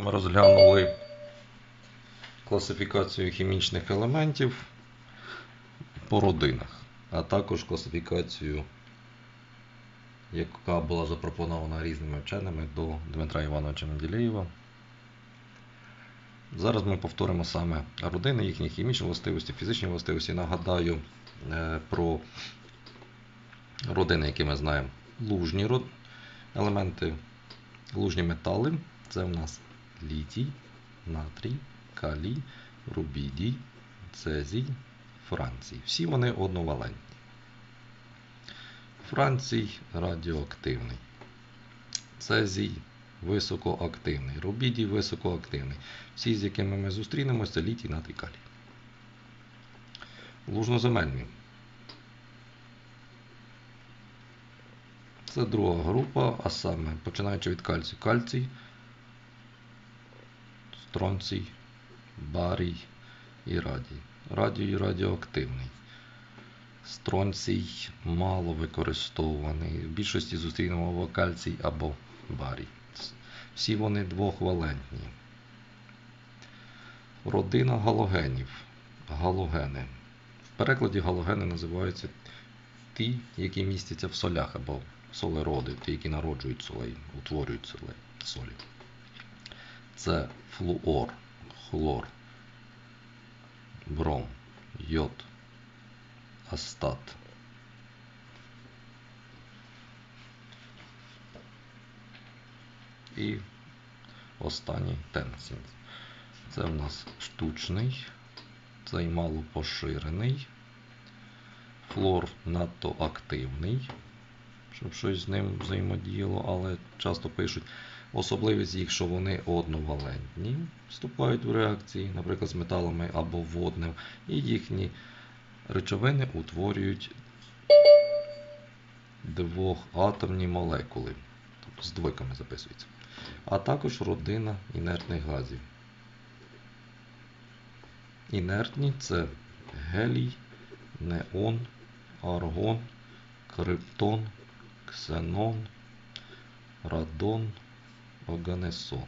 Ми розглянули класифікацію хімічних елементів по родинах, а також класифікацію, яка була запропонована різними вченими до Дмитра Івановича Менделєєва. Зараз ми повторимо саме родини, їхні хімічні властивості, фізичні властивості. Нагадаю е, про родини, які ми знаємо. Лужні елементи, лужні метали. Це в нас літій, натрій, калій, рубідій, цезій, францій. Всі вони одновалентні. Францій радіоактивний. Цезій високоактивний. Рубідій високоактивний. Всі, з якими ми зустрінемося, це літій, натрій, калій. Лужноземельні. Це друга група, а саме починаючи від кальцію. Кальцій, стронцій, барій і радій. Радій радіоактивний. Стронцій мало використовуваний. В більшості зустрінемо або кальцій або барій. Всі вони двохвалентні. Родина галогенів. Галогени. В перекладі галогени називаються ті, які містяться в солях або солероди, ті, які народжують солей, утворюють солей, солі. Це флуор, хлор, бром, йод, астат. І останній тенсін. Це в нас штучний, цей малопоширений, флор надто активний, щоб щось з ним взаємодіяло, але часто пишуть особливість їх, що вони одновалентні, вступають в реакції, наприклад, з металами або водним, і їхні речовини утворюють двохатомні молекули, тобто з двойками записується, а також родина інертних газів. Інертні це гелій, неон, аргон, криптон, ксенон, радон, оганесон.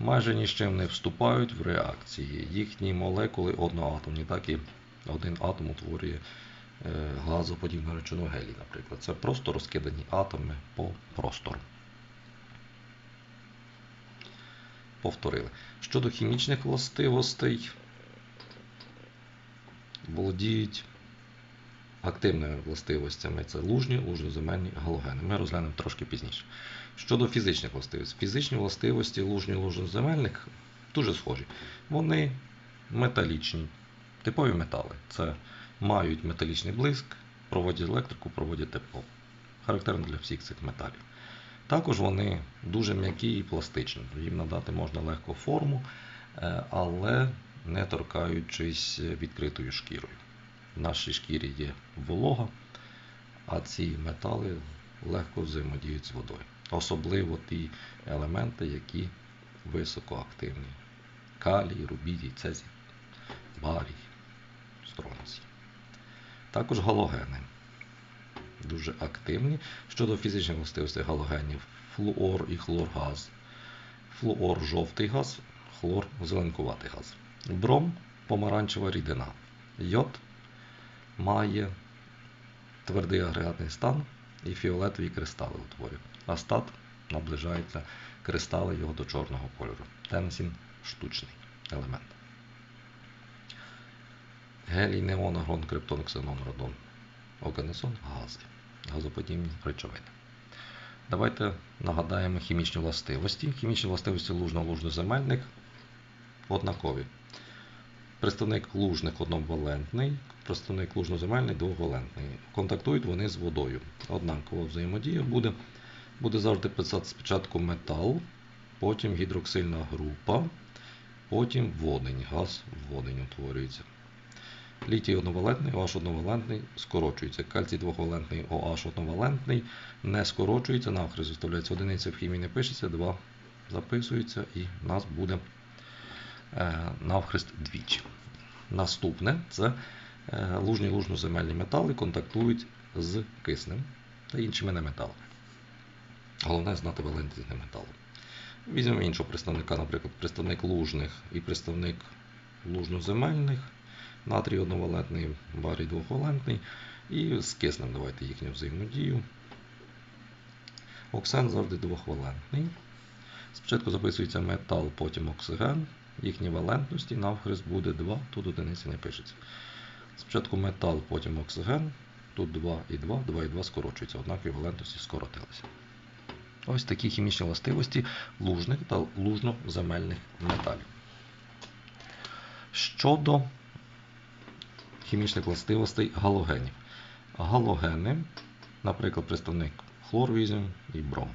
Майже ні з чим не вступають в реакції. Їхні молекули одноатомні, так і один атом утворює е, газоподібну речовину гелій, наприклад. Це просто розкидані атоми по простору. Повторили. Щодо хімічних властивостей, володіють активними властивостями це лужні, лужноземельні галогени. Ми розглянемо трошки пізніше. Щодо фізичних властивостей. Фізичні властивості лужні лужноземельних дуже схожі. Вони металічні, типові метали. Це мають металічний блиск, проводять електрику, проводять тепло. Характерно для всіх цих металів. Також вони дуже м'які і пластичні. Їм надати можна легко форму, е, але не торкаючись відкритою шкірою. В нашій шкірі є волога, а ці метали легко взаємодіють з водою. Особливо ті елементи, які високоактивні. Калій, рубідій, цезій, барій, стронцій. Також галогени. Дуже активні. Щодо фізичних властивостей галогенів, флуор і хлоргаз. Флуор жовтий газ, хлор зеленкуватий газ. Бром помаранчева рідина. Йод має твердий агрегатний стан і фіолетові кристали утворює. Астат наближається кристали його до чорного кольору. Тенсін штучний елемент. Гелій, неон, агрон, криптон, ксенон, радон. Оганесон гази. Газоподібні речовини. Давайте нагадаємо хімічні властивості. Хімічні властивості лужно-лужноземельних однакові. Представник лужних одновалентний, представник лужноземельний двовалентний. Контактують вони з водою. Однакова взаємодія буде. Буде завжди писати спочатку метал, потім гідроксильна група, потім водень. Газ водень утворюється. Літій одновалентний, OH одновалентний скорочується. Кальцій двохвалентний, OH одновалентний не скорочується, навхрест виставляється одиниця в хімії не пишеться, 2 записується і в нас буде навхрест двічі. Наступне це е, лужні лужноземельні метали контактують з киснем та іншими неметалами. Головне знати валентність неметалу. Візьмемо іншого представника, наприклад, представник лужних і представник лужноземельних, натрій одновалентний, барій двохвалентний. І скиснемо давайте їхню взаємодію. Оксан завжди двохвалентний. Спочатку записується метал, потім оксиген. Їхні валентності навхрест буде 2, тут одиниці не пишеться. Спочатку метал, потім оксиген. Тут 2 і 2, 2 і 2 скорочуються, однакові валентності скоротилися. Ось такі хімічні властивості лужних та лужноземельних металів. Щодо хімічних властивостей галогенів. Галогени, наприклад, представник хлор візьмемо і бром.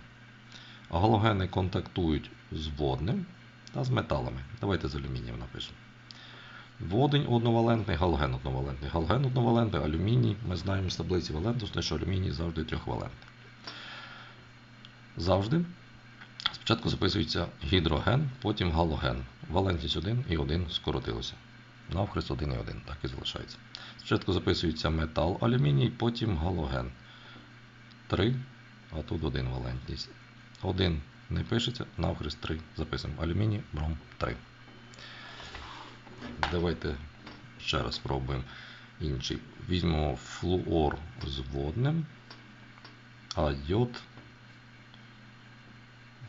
Галогени контактують з водним та з металами. Давайте з алюмінієм напишемо. Водень одновалентний, галоген одновалентний. Галоген одновалентний, алюміній. Ми знаємо з таблиці валентності, що алюміній завжди трьохвалентний. Завжди. Спочатку записується гідроген, потім галоген. Валентність 1 і 1 скоротилося. Навхрест 1 і 1, так і залишається. Спочатку записується метал алюміній, потім галоген. 3, а тут 1 валентність. 1 не пишеться, навхрест 3 записуємо. Алюміній, бром 3. Давайте ще раз спробуємо інший. Візьмемо флуор з водним, а йод,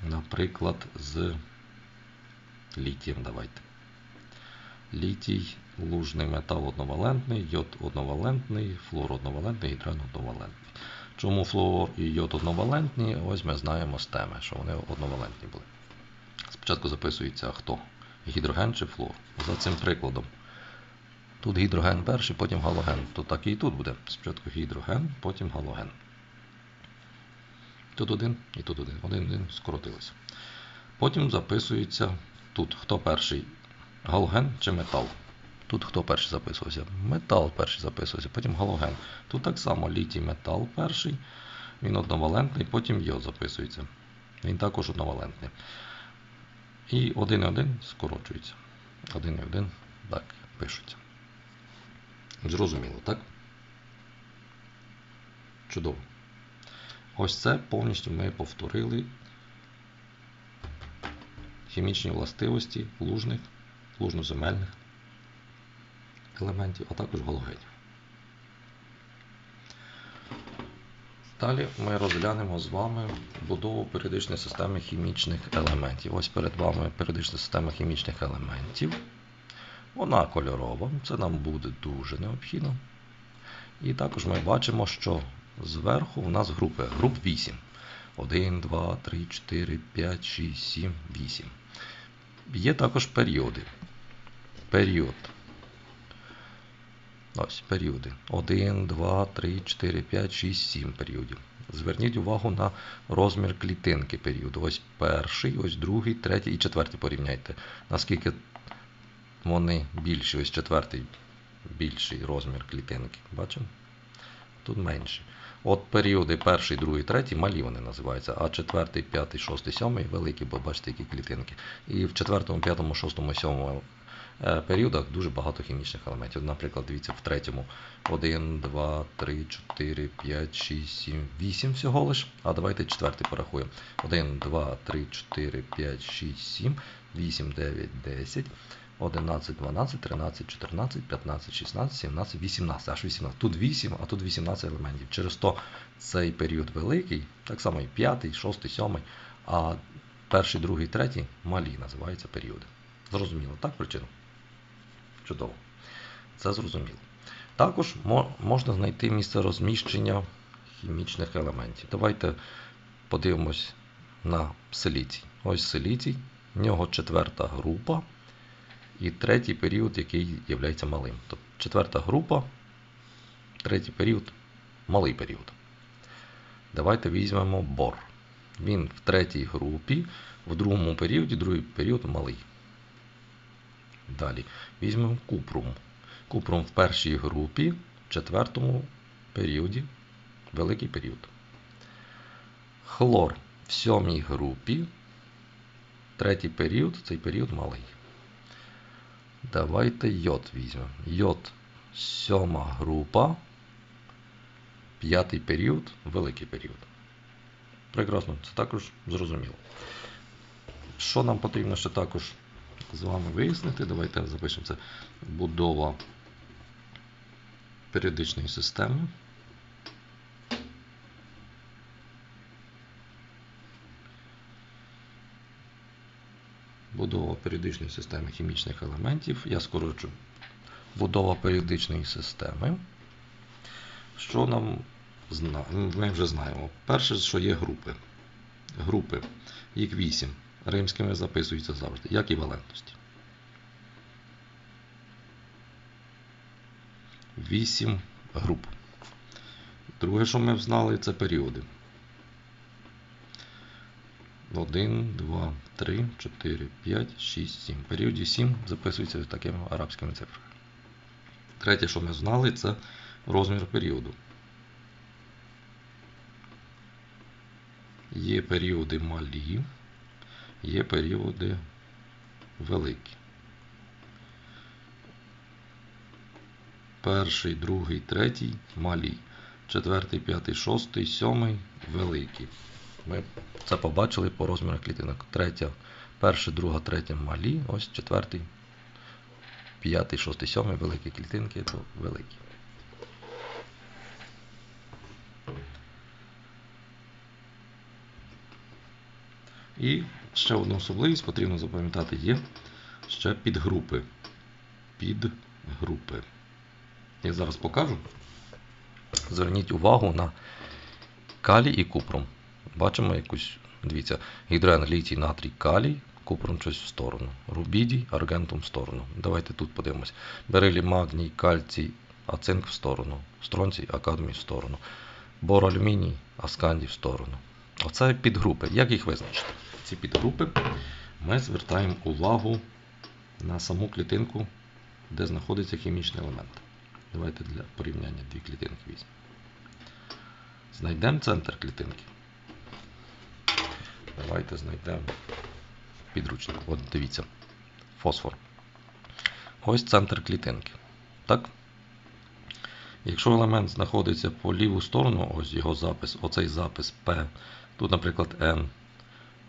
наприклад, з літієм давайте. Літій, лужний метал одновалентний, йод одновалентний, флуор одновалентний, гідрен одновалентний. Чому флуор і йод одновалентні? Ось ми знаємо з теми, що вони одновалентні були. Спочатку записується хто? Гідроген чи флуор. За цим прикладом. Тут гідроген перший, потім галоген. То так і тут буде. Спочатку гідроген, потім галоген. Тут один і тут один. Один один скоротилося. Потім записується тут. Хто перший? Галоген чи метал? Тут хто перший записувався? Метал перший записувався, потім галоген. Тут так само літій метал перший. Він одновалентний, потім йод записується. Він також одновалентний. І 1 і 1 скорочується. 1 і 1 так пишуться. Зрозуміло, так? Чудово. Ось це повністю ми повторили хімічні властивості лужних, лужноземельних елементів, а також галогенів. Далі ми розглянемо з вами будову періодичної системи хімічних елементів. Ось перед вами періодична система хімічних елементів. Вона кольорова, це нам буде дуже необхідно. І також ми бачимо, що зверху у нас групи. Груп 8. 1, 2, 3, 4, 5, 6, 7, 8. Є також періоди. Період. Ось періоди. 1, 2, 3, 4, 5, 6, 7 періодів. Зверніть увагу на розмір клітинки періоду. Ось перший, ось другий, третій і четвертий порівняйте. Наскільки вони більші, ось четвертий більший розмір клітинки. Бачимо? Тут менший. От періоди перший, другий, третій малі вони називаються, а четвертий, п'ятий, шостий, сьомий великі, бо бачите, які клітинки. І в четвертому, п'ятому, шостому, сьомому періодах дуже багато хімічних елементів. Наприклад, дивіться, в третьому 1, 2, 3, 4, 5, 6, 7, 8 всього лиш. А давайте четвертий порахуємо. 1, 2, 3, 4, 5, 6, 7, 8, 9, 10. 11, 12, 13, 14, 15, 16, 17, 18. Аж 18. Тут 8, а тут 18 елементів. Через то цей період великий, так само і 5, 6, 7, а перший, другий, третій малі називаються періоди. Зрозуміло, так причину? Чудово. Це зрозуміло. Також можна знайти місце розміщення хімічних елементів. Давайте подивимось на силіцій. Ось силіцій, в нього четверта група. І третій період, який є малим. Тобто четверта група, третій період малий період. Давайте візьмемо бор. Він в третій групі, в другому періоді, другий період малий. Далі візьмемо купрум. Купрум в першій групі, в четвертому періоді, великий період. Хлор в сьомій групі, третій період, цей період малий. Давайте йод візьмемо. Йод сьома група, п'ятий період, великий період. Прекрасно, це також зрозуміло. Що нам потрібно ще також з вами вияснити? Давайте запишемо це. Будова періодичної системи. Будова періодичної системи хімічних елементів. Я скорочу. Будова періодичної системи. Що нам ми вже знаємо? Перше, що є групи. Групи. Їх 8. Римськими записуються завжди, як і валентності. 8 груп. Друге, що ми знали, це періоди. 1, 2, 3, 4, 5, 6, 7. Періодів 7 записується такими арабськими цифрами. Третє, що ми знали, це розмір періоду. Є періоди малі, є періоди великі. Перший, другий, третій малі. Четвертий, п'ятий, шостий, сьомий великий. Ми це побачили по розмірах клітинок. Третя, перша, друга, третя малі. Ось четвертий, п'ятий, шостий, сьомий великі клітинки, то великі. І ще одну особливість потрібно запам'ятати є ще підгрупи. Підгрупи. Я зараз покажу. Зверніть увагу на калій і купрум. Бачимо якусь, дивіться, гідроген, літій, натрій, калій, купром щось в сторону. Рубідій, аргентум в сторону. Давайте тут подивимось. Берилій, магній, кальцій, а цинк в сторону. Стронцій, а кадмій в сторону. Бор, алюміній, а в сторону. Оце підгрупи. Як їх визначити? Ці підгрупи ми звертаємо увагу на саму клітинку, де знаходиться хімічний елемент. Давайте для порівняння дві клітинки візьмемо. Знайдемо центр клітинки. Давайте знайдемо підручник. От дивіться. Фосфор. Ось центр клітинки. Так? Якщо елемент знаходиться по ліву сторону, ось його запис, оцей запис P, тут, наприклад, N,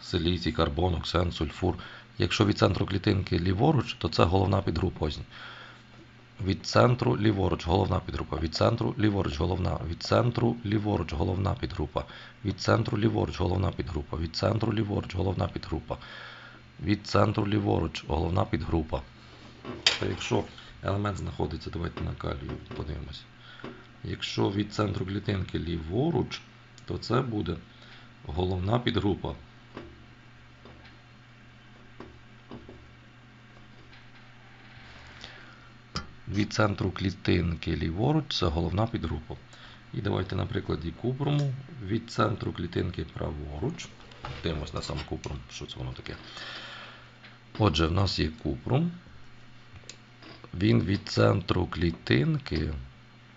силіцій, карбон, оксен, сульфур. Якщо від центру клітинки ліворуч, то це головна підгрупа. Ось. Від центру ліворуч головна підгрупа. Від центру ліворуч головна. Від центру ліворуч головна підгрупа. Від центру ліворуч головна підгрупа. Від центру ліворуч головна підгрупа. Від центру ліворуч головна підгрупа. Та якщо елемент знаходиться, давайте на калію подивимось. Якщо від центру клітинки ліворуч, то це буде головна підгрупа. Від центру клітинки ліворуч це головна підгрупа. І давайте на прикладі купруму від центру клітинки праворуч. Дивимось на сам купрум, що це воно таке. Отже, в нас є купрум. Він від центру клітинки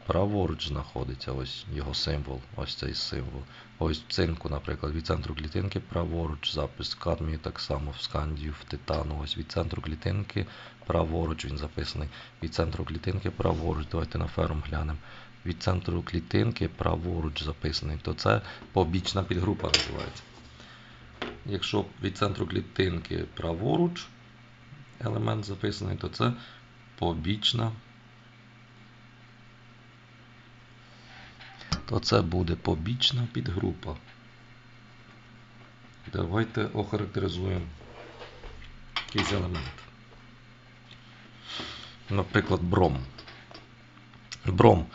праворуч знаходиться. Ось його символ, ось цей символ. Ось в цинку, наприклад, від центру клітинки праворуч, запис кадмію так само в скандію, в титану. Ось від центру клітинки праворуч він записаний. Від центру клітинки праворуч. Давайте на ферум глянемо. Від центру клітинки праворуч записаний. То це побічна підгрупа називається. Якщо від центру клітинки праворуч елемент записаний, то це побічна. То це буде побічна підгрупа. Давайте охарактеризуємо якийсь елемент. Наприклад, бром. Бром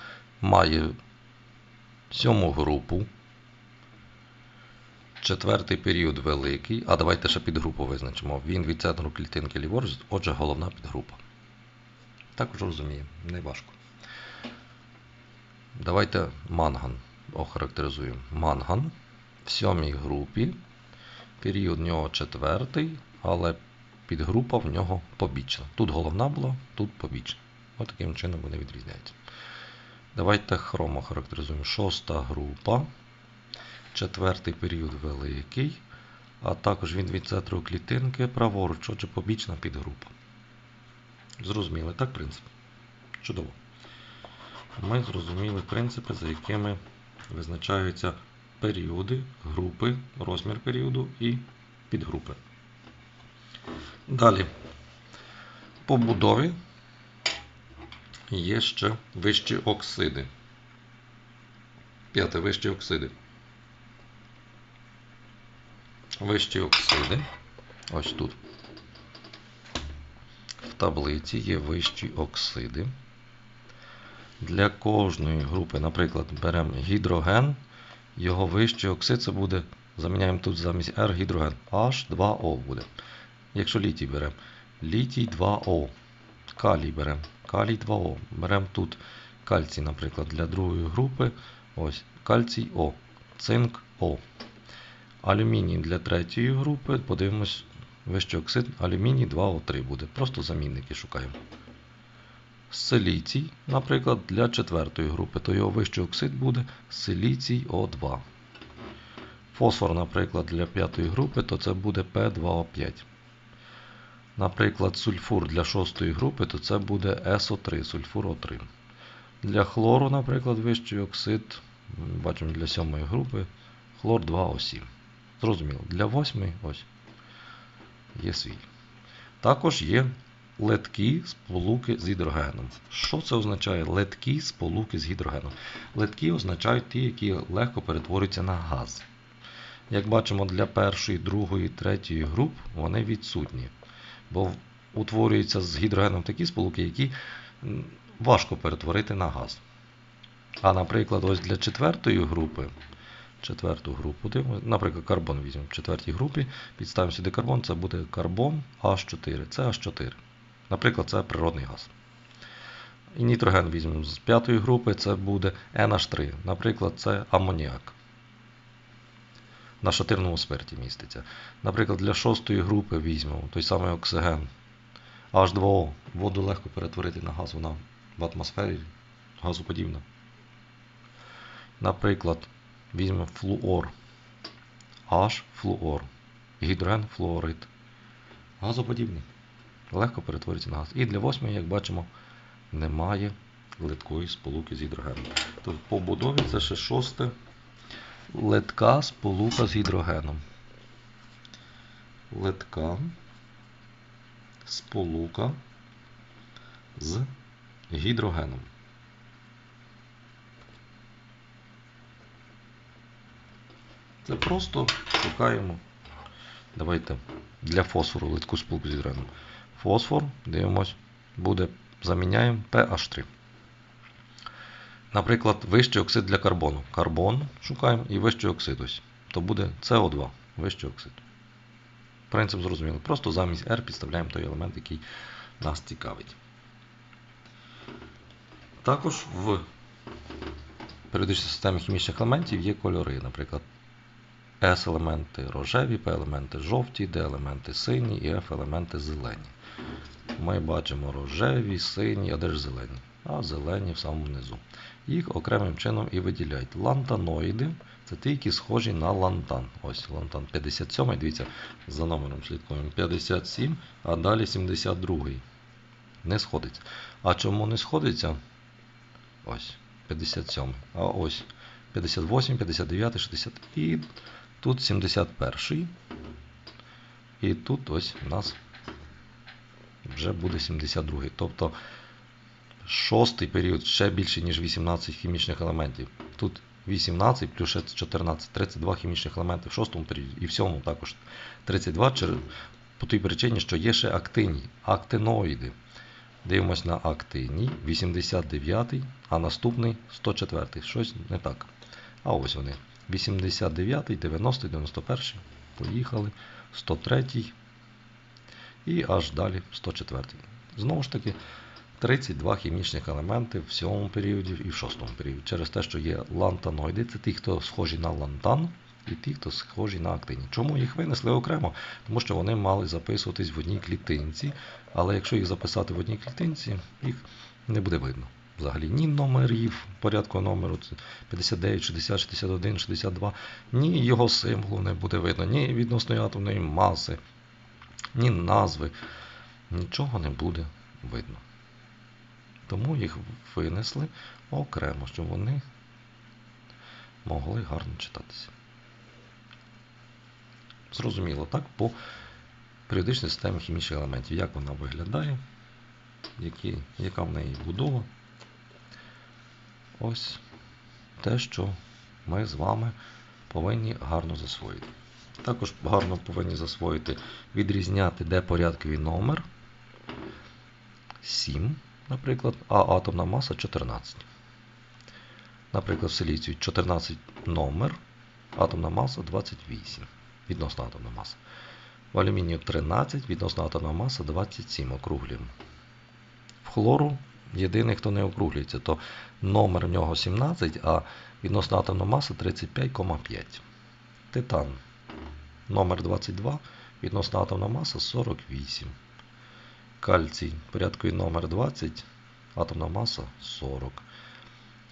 має сьому групу. Четвертий період великий. А давайте ще підгрупу визначимо. Він від центру клітинки ліворуч, отже, головна підгрупа. Також розуміємо, не важко. Давайте манган охарактеризуємо. Манган в сьомій групі. Період в нього четвертий, але підгрупа в нього побічна. Тут головна була, тут побічна. Ось таким чином вони відрізняються. Давайте хром охарактеризуємо. Шоста група. Четвертий період великий. А також він від центру клітинки праворуч, отже, побічна підгрупа. Зрозуміли, так, принцип? Чудово. Ми зрозуміли принципи, за якими визначаються періоди, групи, розмір періоду і підгрупи. Далі. По будові є ще вищі оксиди. П'яте вищі оксиди. Вищі оксиди. Ось тут. В таблиці є вищі оксиди. Для кожної групи, наприклад, беремо гідроген, його вищий оксид це буде, заміняємо тут замість R гідроген. H2O буде. Якщо літій беремо, літій 2O. Калій беремо, калій 2O. Беремо тут кальцій, наприклад, для другої групи. Ось, кальцій О, цинк О. Алюміній для третьої групи, подивимось, вищий оксид, алюміній 2О3 буде. Просто замінники шукаємо. Силіцій, наприклад, для четвертої групи, то його вищий оксид буде силіцій О2. Фосфор, наприклад, для п'ятої групи, то це буде P2O5. Наприклад, сульфур для шостої групи, то це буде СО3, сульфур О3. Для хлору, наприклад, вищий оксид, бачимо для сьомої групи, хлор 2О7. Зрозуміло, для восьмої ось є свій. Також є леткі сполуки з гідрогеном. Що це означає леткі сполуки з гідрогеном? Леткі означають ті, які легко перетворюються на газ. Як бачимо, для першої, другої, третьої груп вони відсутні. Бо утворюються з гідрогеном такі сполуки, які важко перетворити на газ. А, наприклад, ось для четвертої групи, четверту групу, наприклад, карбон візьмемо в четвертій групі, підставимо сюди карбон, це буде карбон H4. Це H4. Наприклад, це природний газ. І нітроген візьмемо з п'ятої групи, це буде NH3. Наприклад, це амоніак. На шатирному спирті міститься. Наприклад, для шостої групи візьмемо той самий оксиген. H2O. Воду легко перетворити на газ, вона в атмосфері газоподібна. Наприклад, візьмемо флуор. H флуор. Гідроген флуорид. Газоподібний. Легко перетворюється на газ. І для восьмої, як бачимо, немає литкої сполуки з гідрогеном. Тобто по будові це ще шосте литка сполука з гідрогеном. Литка сполука з гідрогеном. Це просто шукаємо. Давайте для фосфору литку сполуку з гідрогеном. Фосфор, дивимось, буде, заміняємо PH3. Наприклад, вищий оксид для карбону. Карбон шукаємо і вищий оксид ось. То буде СО2, вищий оксид. Принцип зрозумілий. Просто замість R підставляємо той елемент, який нас цікавить. Також в періодичній системі хімічних елементів є кольори. Наприклад, S-елементи рожеві, P-елементи жовті, D-елементи сині і F-елементи зелені. Ми бачимо рожеві, сині, а де ж зелені? А зелені в самому низу. Їх окремим чином і виділяють. Лантаноїди це ті, які схожі на лантан. Ось лантан 57, дивіться, за номером слідкуємо 57, а далі 72. Не сходиться. А чому не сходиться? Ось 57. А ось 58, 59, 60. І тут 71. І тут ось у нас вже буде 72. Тобто шостий період ще більше, ніж 18 хімічних елементів. Тут 18 плюс 14, 32 хімічних елементи в шостому періоді і в сьомому також 32 по тій причині, що є ще актині, актиноїди. Дивимось на актиній, 89, а наступний 104. Щось не так. А ось вони. 89, 90, 91. Поїхали. 103 і аж далі 104. Знову ж таки, 32 хімічних елементи в сьомому періоді і в шостому періоді. Через те, що є лантаноїди, це ті, хто схожі на лантан, і ті, хто схожі на актині. Чому їх винесли окремо? Тому що вони мали записуватись в одній клітинці, але якщо їх записати в одній клітинці, їх не буде видно. Взагалі ні номерів порядку номеру 59, 60, 61, 62, ні його символу не буде видно, ні відносної атомної маси, ні назви. Нічого не буде видно. Тому їх винесли окремо, щоб вони могли гарно читатися. Зрозуміло, так? По періодичної системи хімічних елементів. Як вона виглядає, які, яка в неї будова. Ось те, що ми з вами повинні гарно засвоїти. Також гарно повинні засвоїти, відрізняти, де порядковий номер 7, наприклад, а атомна маса 14. Наприклад, в силіцію 14 номер, атомна маса 28, відносна атомна маса. В алюмінію 13, відносна атомна маса 27 округлюємо. В хлору єдиний, хто не округлюється, то номер в нього 17, а відносна атомна маса 35,5. Титан. Номер 22, відносна атомна маса 48. Кальцій. Порядковий номер 20, атомна маса 40.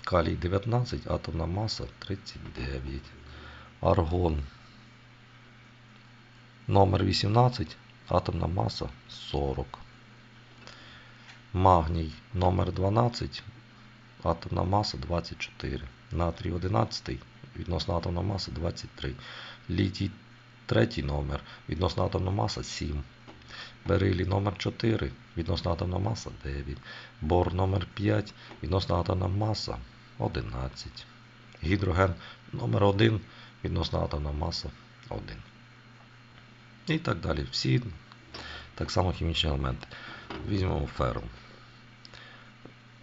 Калій 19, атомна маса 39. Аргон. Номер 18, атомна маса 40. Магній номер 12, атомна маса 24. Натрій 11, відносна атомна маса 23. Літій 3 номер, відносна атомна маса 7. Берилій номер 4, відносна атомна маса 9. Бор номер 5, відносна атомна маса 11. Гідроген номер 1, відносна атомна маса 1. І так далі. Всі так само хімічні елементи. Візьмемо ферум.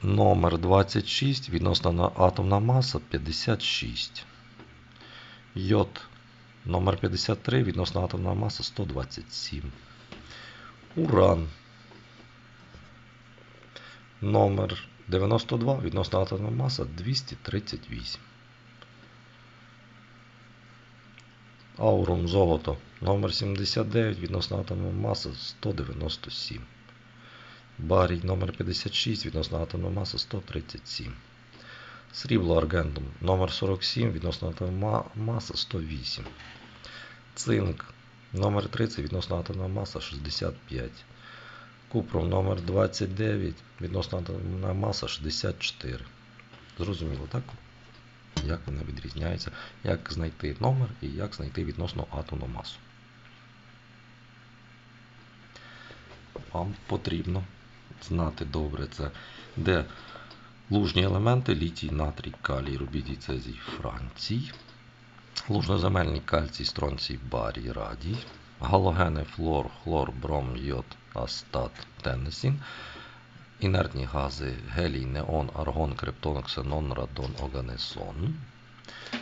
Номер 26, відносна атомна маса 56. Йод номер 53, відносна атомна маса 127. Уран. Номер 92, відносна атомна маса 238. Аурум золото. Номер 79, відносна атомна маса 197. Барій номер 56, відносна атомна маса 137. Срібло аргентум номер 47, відносна атомна маса 108. Цинк номер 30, відносна атомна маса 65. Купрум номер 29, відносна атомна маса 64. Зрозуміло, так? Як вона відрізняється, як знайти номер і як знайти відносну атомну масу. Вам потрібно знати добре це, де лужні елементи літій, натрій, калій, рубідій, цезій, францій, лужноземельний кальцій, стронцій, барій, радій, галогени, флор, хлор, бром, йод, астат, теннесін, інертні гази, гелій, неон, аргон, криптон, ксенон, радон, оганесон.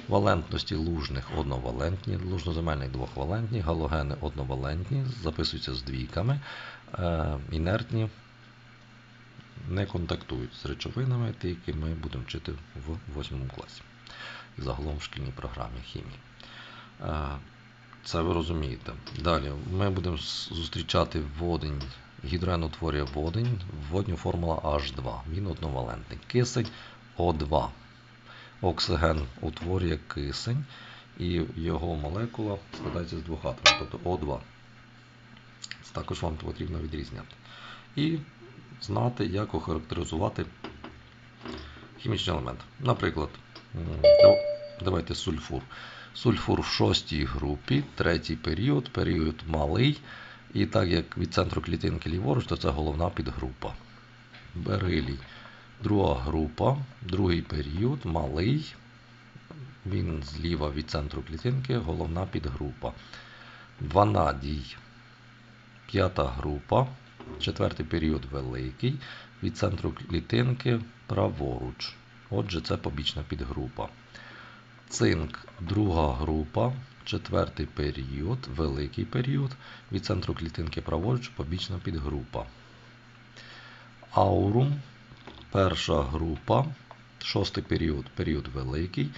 Валентності лужних одновалентні, лужноземельних двохвалентні, галогени одновалентні, записуються з двійками, е, інертні не контактують з речовинами, ті, які ми будемо вчити в 8 класі. Загалом в шкільній програмі хімії. Е, Це ви розумієте. Далі ми будемо зустрічати водень. Гідроген утворює водень, водню формула H2. Він одновалентний. Кисень О2. Оксиген утворює кисень, і його молекула складається з двох атомів, тобто О2. Це також вам потрібно відрізняти. І знати, як охарактеризувати хімічний елемент. Наприклад, давайте сульфур. Сульфур в шостій групі, третій період, період малий. І так як від центру клітинки ліворуч, то це головна підгрупа. Берилій. Друга група, другий період, малий. Він зліва від центру клітинки, головна підгрупа. Ванадій. П'ята група. Четвертий період великий. Від центру клітинки праворуч. Отже, це побічна підгрупа. Цинк, друга група. Четвертий період, великий період. Від центру клітинки праворуч, побічна підгрупа. Аурум. Перша група. Шостий період, період великий.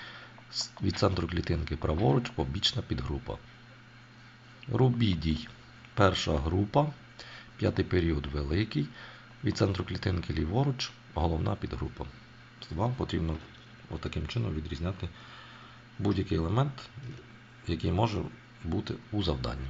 Від центру клітинки праворуч, побічна підгрупа. Рубідій. Перша група. П'ятий період великий. Від центру клітинки ліворуч, головна підгрупа. Вам потрібно отаким чином відрізняти будь-який елемент, який може бути у завданні.